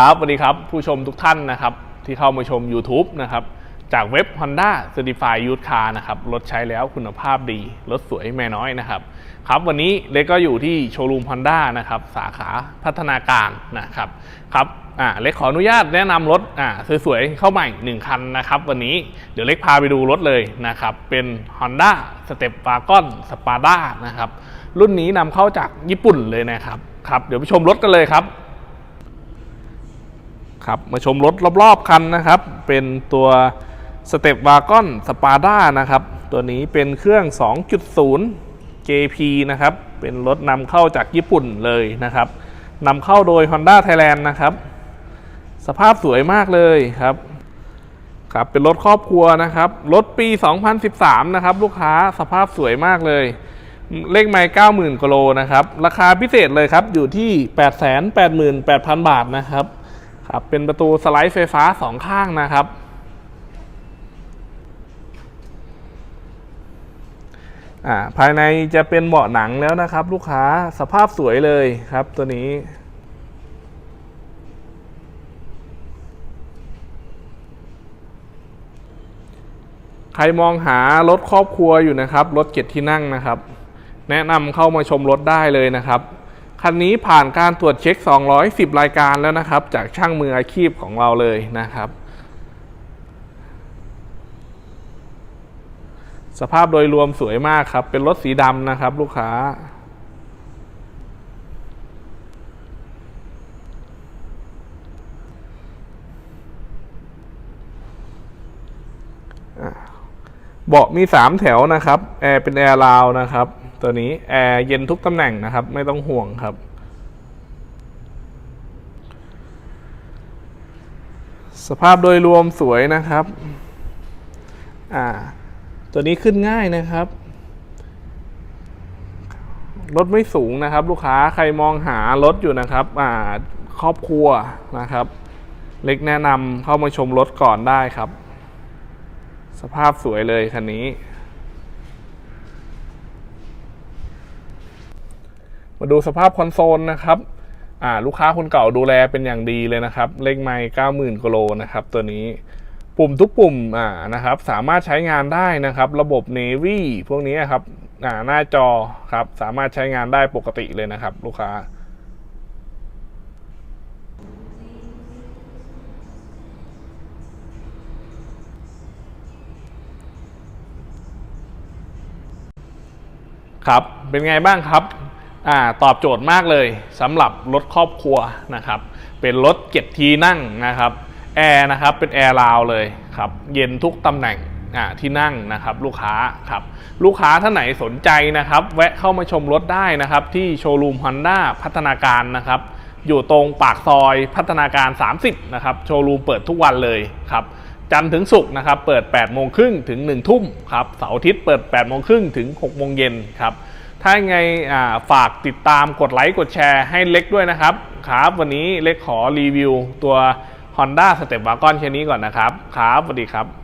ครับสวัสดีครับผู้ชมทุกท่านนะครับที่เข้ามาชม YouTube นะครับจากเว็บ Honda Certified Used Car นะครับรถใช้แล้วคุณภาพดี รถสวยแม่น้อยนะครับครับวันนี้เล็กก็อยู่ที่โชว์รูม Honda นะครับสาขาพัฒนาการนะครับครับอ่าเล็กขออนุญาตแนะนำรถอ่าสวยๆเข้าใหม่หนึ่งคันนะครับวันนี้เดี๋ยวเล็กพาไปดูรถเลยนะครับเป็น Honda Step Wagon Spada นะครับรุ่นนี้นำเข้าจากญี่ปุ่นเลยนะครับครับเดี๋ยวไปชมรถกันเลยครับ ครับมาชมรถรอบๆคันนะครับ เป็นตัวสเตปวากอนสปาด้านะครับ ตัวนี้เป็นเครื่อง 2.0 JP นะครับ เป็นรถนำเข้าจากญี่ปุ่นเลยนะครับนำเข้าโดย Honda Thailand นะครับ สภาพสวยมากเลยครับครับเป็นรถครอบครัวนะครับ รถปี 2013 นะครับ ลูกค้าสภาพสวยมากเลย เลขไมล์90,000กิโลนะครับ ราคาพิเศษเลยครับ อยู่ที่ 888,000 บาทนะครับครับ เป็นประตูสไลด์ไฟฟ้าสองข้างนะครับอ่าภายในจะเป็นเบาะหนังแล้วนะครับ ลูกค้าสภาพสวยเลยครับตัวนี้ใครมองหารถครอบครัวอยู่นะครับ รถเจ็ดที่นั่งนะครับ แนะนำเข้ามาชมรถได้เลยนะครับ คันนี้ผ่านการตรวจเช็ค 210 รายการแล้วนะครับ จากช่างมืออาชีพของเราเลยนะครับ สภาพโดยรวมสวยมากครับ เป็นรถสีดำนะครับ ลูกค้า เบาะมี 3 แถวนะครับ แอร์เป็นแอร์ลาวนะครับ ตัวนี้แอร์เย็นทุกตำแหน่งนะครับ ไม่ต้องห่วงครับ สภาพโดยรวมสวยนะครับอ่าตัวนี้ขึ้นง่ายนะครับรถไม่สูงนะครับ ลูกค้าใครมองหารถอยู่นะครับอ่าครอบครัวนะครับ เล็กแนะนำเข้ามาชมรถก่อนได้ครับ สภาพสวยเลยคันนี้ มาดูสภาพคอนโซลนะครับอ่าลูกค้าคนเก่าดูแลเป็นอย่างดีเลยนะครับ เลขไมล์เก้าหมื่นกิโลนะครับ ตัวนี้ปุ่มทุกปุ่มอ่านะครับสามารถใช้งานได้นะครับ ระบบ Navy พวกนี้ครับอ่าหน้าจอครับสามารถใช้งานได้ปกติเลยนะครับ ลูกค้า ครับเป็นไงบ้างครับ ตอบโจทย์มากเลยสำหรับรถครอบครัวนะครับ เป็นรถเก็บทีนั่งนะครับแอร์นะครับเป็นแอร์ราวเลยครับเย็นทุกตำแหน่งที่นั่งนะครับลูกค้าครับลูกค้าท่านไหนสนใจนะครับ แวะเข้ามาชมรถได้นะครับ ที่โชว์รูม Honda พัฒนาการนะครับ อยู่ตรงปากซอยพัฒนาการ 30 นะครับ โชว์รูมเปิดทุกวันเลยครับจันทร์ถึงศุกร์นะครับ เปิด8โมงครึ่งถึง 1 ทุ่มครับเสาร์อาทิตย์เปิด8โมงครึ่งถึง6โมงเย็นครับ ถ้ายังไงาฝากติดตามกดไลค์กดแชร์ให้เล็กด้วยนะครับครับ วันนี้เล็กขอรีวิวตัว Honda Step Wagon แค่นี้ก่อนนะครับ ครับสวัสดีครับ